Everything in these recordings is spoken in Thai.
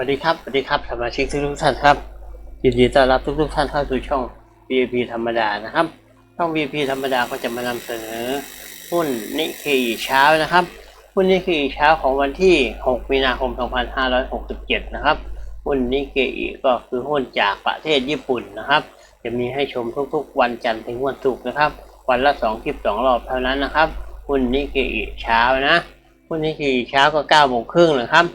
วัสดีครับ สวัสดีครับ สมาชิกทุกท่านครับ ยินดีต้อนรับทุกๆท่านเข้าสู่ช่อง VIP ธรรมดานะครับ ช่อง VIP ธรรมดาก็จะมานำเสนอหุ้นนิเคอีเช้านะครับ หุ้นนิเคอีเช้าของวันที่ 6 มีนาคม 2567 นะครับ หุ้นนิเคอีก็คือหุ้นจากประเทศญี่ปุ่นนะครับ จะมีให้ชมทุกๆ วันจันทร์ถึงวันศุกร์นะครับ วันละ2คลิป2รอบเท่านั้นนะครับ หุ้นนิเคอีเช้านะ หุ้นนิเคอีเช้าก็9โมงครึ่งนะครับ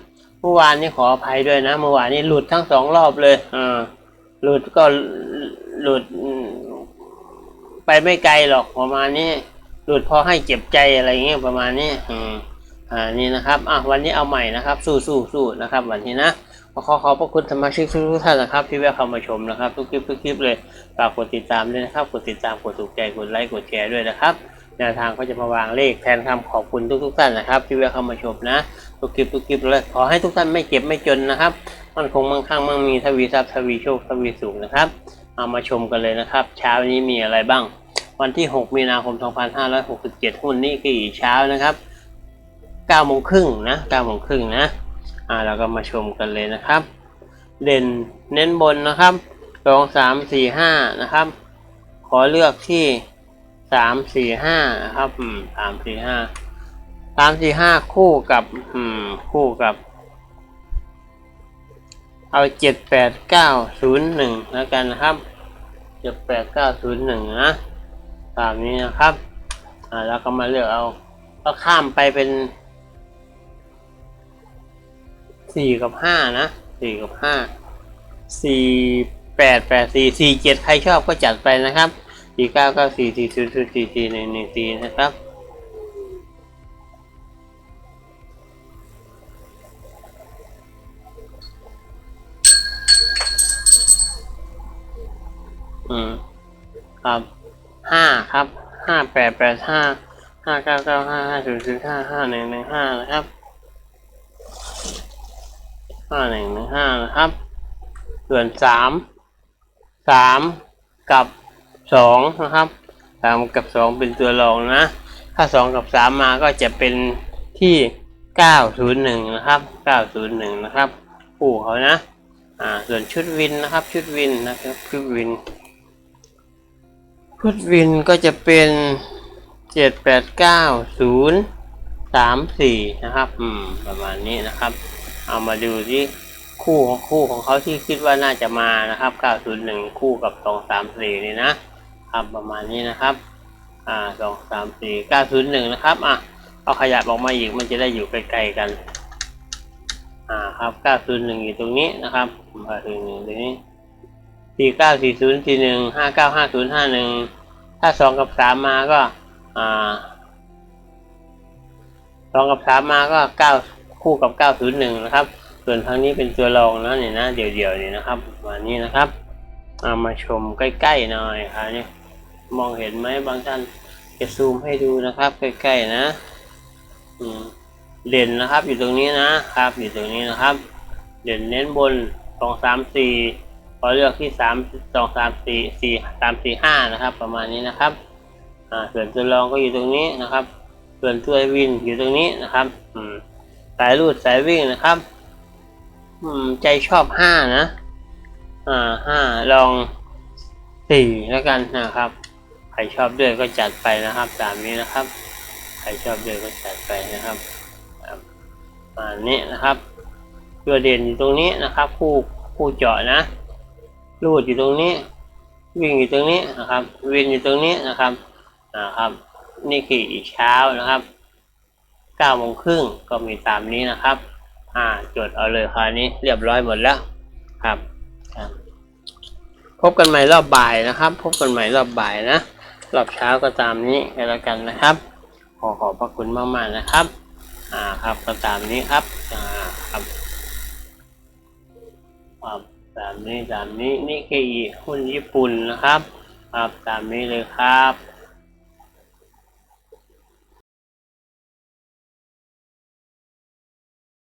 เมื่อวานนี้ขออภัยด้วยนะเมื่อวานนี้หลุดทั้งสองรอบเลยอ่าหลุดก็หลุดไปไม่ไกลหรอกประมาณนี้ หลุดพอให้เจ็บใจอะไรเงี้ยประมาณนี้อืมอ่านี่นะครับอะวันนี้เอาใหม่นะครับ สู้สู้สู้นะครับ วันนี้นะขอขอขอบพระคุณสมาชิกทุกท่านนะครับ ที่แวะเข้ามาชมนะครับ ทุกคลิปทุกคลิปเลยฝากกดติดตามด้วยนะครับ กดติดตามกดถูกใจกดไลค์กดแชร์ด้วยนะครับ แนวทางก็จะมาวางเลขแทนคำขอบคุณทุกๆท่านนะครับ ที่แวะเข้ามาชมนะทุกคลิปทุกคลิปเลยขอให้ทุกท่านไม่เจ็บไม่จนนะครับมันคงมั่งคั่งมั่งมีทวีทรัพย์ทวีโชคทวีสุขนะครับ เอามาชมกันเลยนะครับ เช้านี้มีอะไรบ้าง วันที่ 6 มีนาคม 2567หุ้นนี่กี่เช้านะครับ9โมงครึ่งนะ9โมงครึ่งนะอ่าเราก็มาชมกันเลยนะครับ เด่นเน้นบนนะครับสองสามสี่ห้านะครับ ขอเลือกที่ สามสี่ห้านะครับอืมสามสี่ห้าสามสี่ห้าคู่กับอืมคู่กับ เอาเจ็ดแปดเก้าศูนย์หนึ่งแล้วกันนะครับเจ็ดแปดเก้าศูนย์หนึ่งนะตามนี้นะครับอ่าแล้วก็มาเลือกเอาก็ข้ามไปเป็นสี่กับห้านะสี่กับห้าสี่แปดแปดสี่สี่เจ็ดใครชอบก็จัดไปนะครับ สี่เก้าเก้าสี่สี่ศูนย์ศูนย์สี่สี่หนึ่งหนึ่งสี่นะครับอืมครับห้าครับห้าแปดแปดห้าห้าเก้าเก้าห้าห้าศูนย์ศูนย์ห้าห้าหนึ่งหนึ่งห้านะครับห้าหนึ่งหนึ่งห้านะครับส่วนสามสามกับ สองนะครับสามกับสองเป็นตัวรองนะ ถ้าสองกับสามมาก็จะเป็นที่เก้าศูนย์หนึ่งนะครับเก้าศูนย์หนึ่งนะครับคู่เขานะอ่าส่วนชุดวินนะครับชุดวินนะครับชุดวินพุทวินก็จะเป็นเจ็ดแปดเก้าศูนย์สามสี่นะครับอืมประมาณนี้นะครับ เอามาดูที่คู่ของคู่ของเขาที่คิดว่าน่าจะมานะครับเก้าศูนย์หนึ่งคู่กับสองสามสี่นี่นะ ครับประมาณนี้นะครับอ่าสองสามสี่เก้าศูนย์หนึ่งนะครับอะเอาขยับออกมาอีกมันจะได้อยู่ใกล้ๆกัน อ่าครับเก้าศูนย์หนึ่งอยู่ตรงนี้นะครับมาถึงหนึ่งตรงนี้สี่เก้าสี่ศูนย์สี่หนึ่งห้าเก้าห้าศูนย์ห้าหนึ่งถ้าสองกับสามมาก็อ่าสองกับสามมาก็เก้าคู่กับเก้าศูนย์หนึ่งนะครับ ส่วนทางนี้เป็นตัวรองนะเนี่ยนะ เดี่ยวๆนี่นะครับ วันนี้นะครับ เอามาชมใกล้ๆหน่อยครับเนี่ย มองเห็นไหมบางท่านจะซูมให้ดูนะครับ ใกล้ๆนะอืมเด่นนะครับ อยู่ตรงนี้นะครับ อยู่ตรงนี้นะครับ เด่นเน้นบนสองสามสี่ขอเลือกที่สามสองสามสี่สี่สามสี่ห้านะครับ ประมาณนี้นะครับอ่าส่วนตัวรองก็อยู่ตรงนี้นะครับ ส่วนตัววินอยู่ตรงนี้นะครับอืมสายรูดสายวิ่งนะครับอืมใจชอบห้านะ อ่าห้าลองสี่แล้วกันนะครับ ใครชอบด้วยก็จัดไปนะครับ ตามนี้นะครับ ใครชอบด้วยก็จัดไปนะครับครับอ่านี้นะครับ ตัวเด่นอยู่ตรงนี้นะครับ คู่คู่เจาะนะรูดอยู่ตรงนี้ วิ่งอยู่ตรงนี้นะครับวินอยู่ตรงนี้นะครับนะครับ นี่คืออีกเช้านะครับเก้าโมงครึ่งก็มีตามนี้นะครับ อ่าจดเอาเลยคราวนี้เรียบร้อยหมดแล้วครับครับพบกันใหม่รอบบ่ายนะครับ พบกันใหม่รอบบ่ายนะ รอบเช้าก็ตามนี้กันแล้วกันนะครับ ขอขอบพระคุณมากๆนะครับ อ่าครับก็ตามนี้ครับอ่าครับครับตามนี้ตามนี้นี่คือหุ้นญี่ปุ่นนะครับ ครับตามนี้เลยครับ